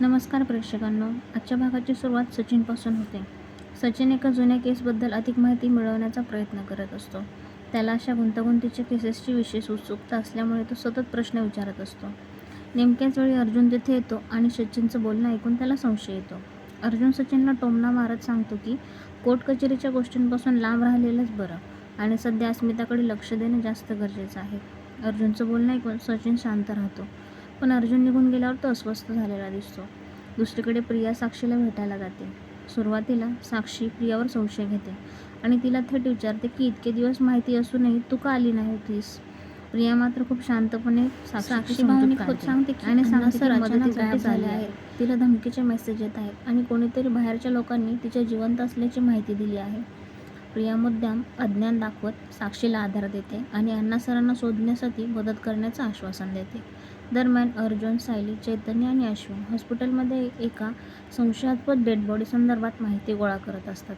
नमस्कार प्रेक्षकांनो. आजच्या भागाची सुरुवात सचिनपासून होते. सचिन एका जुन्या केसबद्दल अधिक माहिती मिळवण्याचा प्रयत्न करत असतो. त्याला अशा गुंतागुंतीच्या केसेसची विशेष उत्सुकता असल्यामुळे तो सतत प्रश्न विचारत असतो. नेमक्याच वेळी अर्जुन तिथे येतो आणि सचिनचं बोलणं ऐकून त्याला संशय येतो. अर्जुन सचिनला टोमणा मारत सांगतो की कोर्ट कचेरीच्या गोष्टींपासून लांब राहिलेलंच बरं आणि सध्या अस्मिताकडे लक्ष देणं जास्त गरजेचं आहे. अर्जुनचं बोलणं ऐकून सचिन शांत राहतो. पण अर्जुन निघून गेल्यावर तो अस्वस्थ झालेला दिसतो. दुसरीकडे प्रिया साक्षीला भेटायला जाते. सुरुवातीला साक्षी प्रियावर संशय घेते आणि तिला थेट विचारते की इतके दिवस माहिती असूनही तू का आली नाही होतीस? प्रिया मात्र खूप शांतपणे साक्षी भावनिक होत सांगते की आणि झाले आहेत तिला धमकीचे मेसेज येत आहेत आणि कोणीतरी बाहेरच्या लोकांनी तिच्या जिवंत असल्याची माहिती दिली आहे. प्रिया मुद्दाम अज्ञान दाखवत साक्षीला आधार देते आणि अण्णा सरांना शोधण्यासाठी मदत करण्याचं आश्वासन देते. दरम्यान अर्जुन सायली चैतन्य आणि अश्विन हॉस्पिटलमध्ये एका संशयास्पद डेड बॉडी संदर्भात माहिती गोळा करत असतात.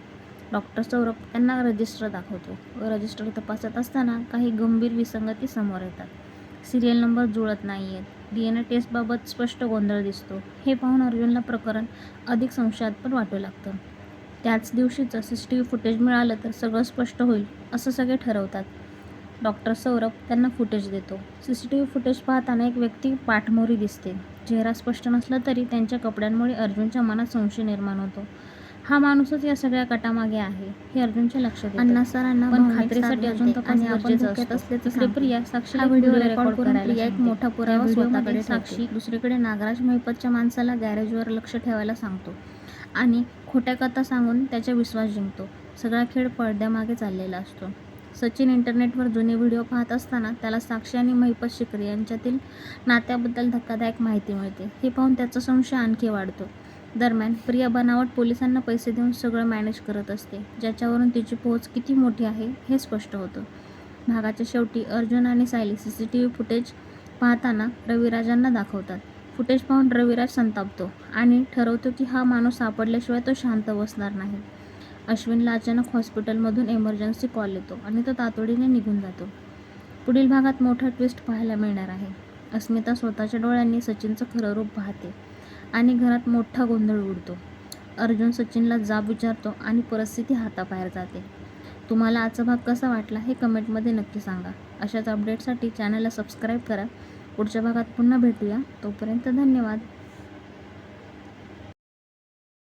डॉक्टर सौरभ त्यांना रजिस्टर दाखवतो व रजिस्टर तपासत असताना काही गंभीर विसंगती समोर येतात. सिरियल नंबर जुळत नाही आहेत. डी एन ए टेस्टबाबत स्पष्ट गोंधळ दिसतो. हे पाहून अर्जुनला प्रकरण अधिक संशयास्पद वाटू लागतं. त्याच दिवशीचं C C T V footage मिळालं तर सगळं स्पष्ट होईल असं सगळे ठरवतात. डॉक्टर सौरभ त्यांना फुटेज देतो C C T V footage पाहताना एक व्यक्ती पाठमोरी दिसते चेहरा स्पष्ट नसला तरी त्यांच्या कपड्यांमुळे अर्जुनच्या मनात संशय निर्माण होतो हा माणूसच या सगळ्या कटामागे आहे हे अर्जुनच्या लक्षात. अण्णा सरांना पण खात्रीसाठी अजून आणि आपण धोक्यात. असल्याचं. प्रिया साक्षीला हा व्हिडिओ रेकॉर्ड करून प्रिया एक. मोठा पुरावा स्वतःकडे साक्षी. दुसरीकडे नागराज महिपतच्या माणसाला गॅरेजवर लक्ष ठेवायला सांगतो आणि खोट्या कथा सांगून त्याचा विश्वास जिंकतो सगळा खेळ पडद्यामागे चाललेला असतो सचिन इंटरनेटवर जुने व्हिडिओ पाहत असताना त्याला साक्षी आणि महिपत शिकरे यांच्यातील नात्याबद्दल धक्कादायक माहिती मिळते. हे पाहून त्याचा संशय आणखी वाढतो. दरम्यान प्रिया बनावट पोलिसांना पैसे देऊन सगळं मॅनेज करत असते. ज्याच्यावरून तिची पोहोच किती मोठी आहे हे स्पष्ट होतं. भागाच्या शेवटी अर्जुन आणि Sayali C C T V footage पाहताना रविराजांना दाखवतात. फुटेज पाहून रविराज संतापतो आणि ठरवतो की हा माणूस सापडल्याशिवाय तो शांत बसणार नाही. अश्विनला अचानक हॉस्पिटलमधून एमर्जन्सी कॉल येतो आणि तो तातडीने निघून जातो. पुढील भागात मोठा ट्विस्ट पाहायला मिळणार आहे. अस्मिता स्वतःच्या डोळ्यांनी सचिनचं खरं रूप पाहते आणि घरात मोठा गोंधळ उडतो. अर्जुन सचिनला जाब विचारतो आणि परिस्थिती हाताबाहेर जाते. तुम्हाला आजचा भाग कसा वाटला हे कमेंटमध्ये नक्की सांगा. अशाच अपडेटसाठी चॅनलला सबस्क्राईब करा. पुढच्या भागात पुन्हा भेटूया. तोपर्यंत धन्यवाद.